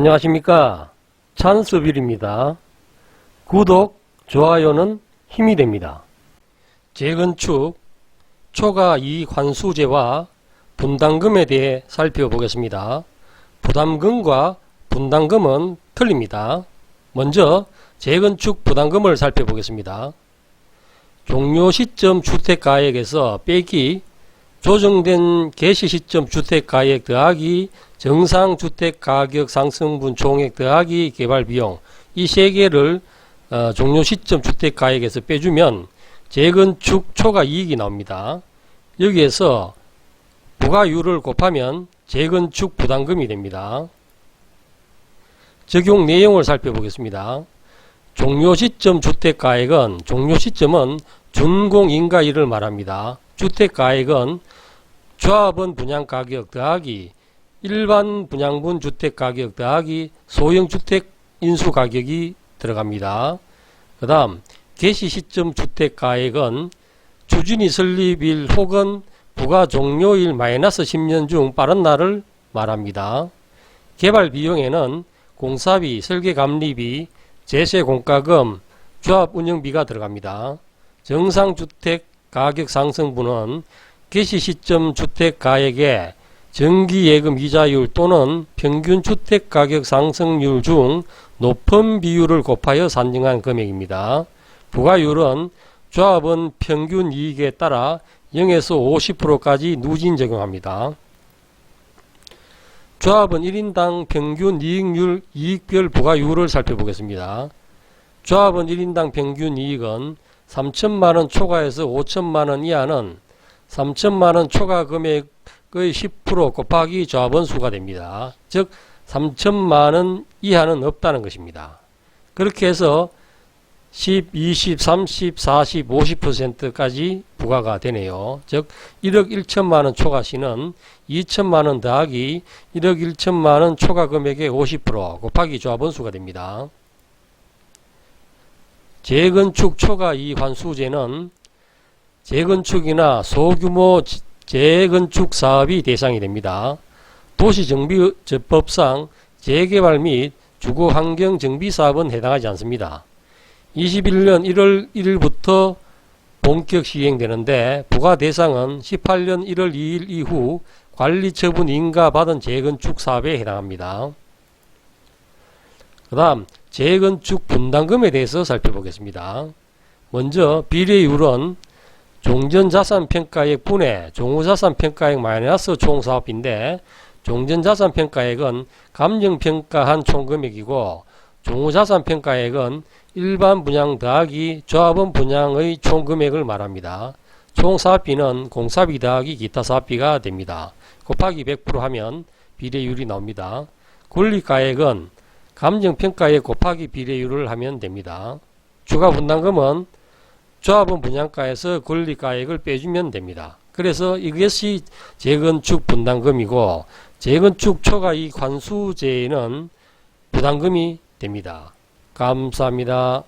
안녕하십니까 찬스빌입니다. 구독, 좋아요는 힘이 됩니다. 재건축 초과 이익 환수제와 분담금에 대해 살펴보겠습니다. 부담금과 분담금은 틀립니다. 먼저 재건축 부담금을 살펴보겠습니다. 종료 시점 주택가액에서 빼기 조정된 개시 시점 주택 가액 더하기 정상 주택 가격 상승분 총액 더하기 개발 비용 이 세 개를 어, 종료 시점 주택 가액에서 빼주면 재건축 초과 이익이 나옵니다. 여기에서 부가율을 곱하면 재건축 부담금이 됩니다. 적용 내용을 살펴보겠습니다. 종료 시점 주택 가액은 종료 시점은 준공인가일을 말합니다. 주택 가액은 조합원 분양가격 더하기 일반 분양분 주택가격 더하기 소형주택 인수가격이 들어갑니다. 그 다음 개시 시점 주택가액은 추진이 설립일 혹은 부가 종료일 마이너스 10년 중 빠른 날을 말합니다. 개발 비용에는 공사비, 설계감리비, 제세공과금, 조합 운영비가 들어갑니다. 정상주택 가격 상승분은 개시 시점 주택 가액의 정기예금 이자율 또는 평균 주택 가격 상승률 중 높은 비율을 곱하여 산정한 금액입니다. 부가율은 조합원 평균 이익에 따라 0에서 50%까지 누진 적용합니다. 조합은 1인당 평균 이익률, 이익별 부가율을 살펴보겠습니다. 조합원 1인당 평균 이익은 3천만원 초과해서 5천만원 이하는 3천만원 초과 금액의 10% 곱하기 조합원 수가 됩니다. 즉 3천만원 이하는 없다는 것입니다. 그렇게 해서 10, 20, 30, 40, 50%까지 부과가 되네요. 즉 1억 1천만 원 초과 시는 2천만 원 더하기 1억 1천만 원 초과 금액의 50% 곱하기 조합원 수가 됩니다. 재건축 초과 이익 환수제는 재건축이나 소규모 지- 재건축 사업이 대상이 됩니다. 도시정비법상 재개발 및 주거환경정비 사업은 해당하지 않습니다. 21년 1월 1일부터 본격 시행되는데 부과 대상은 18년 1월 2일 이후 관리처분 인가받은 재건축 사업에 해당합니다. 그 다음 재건축 분담금에 대해서 살펴보겠습니다. 먼저 비례율은 종전자산평가액 분의 종후자산평가액 마이너스 총사업인데 종전자산평가액은 감정평가한 총금액이고 종후자산평가액은 일반 분양 더하기 조합원 분양의 총금액을 말합니다. 총사업비는 공사비 더하기 기타 사업비가 됩니다. 곱하기 100% 하면 비례율이 나옵니다. 권리가액은 감정평가액 곱하기 비례율을 하면 됩니다. 추가 분담금은 조합원 분양가에서 권리가액을 빼주면 됩니다. 그래서 이것이 재건축 분담금이고 재건축 초과이익 환수제는 부담금이 됩니다. 감사합니다.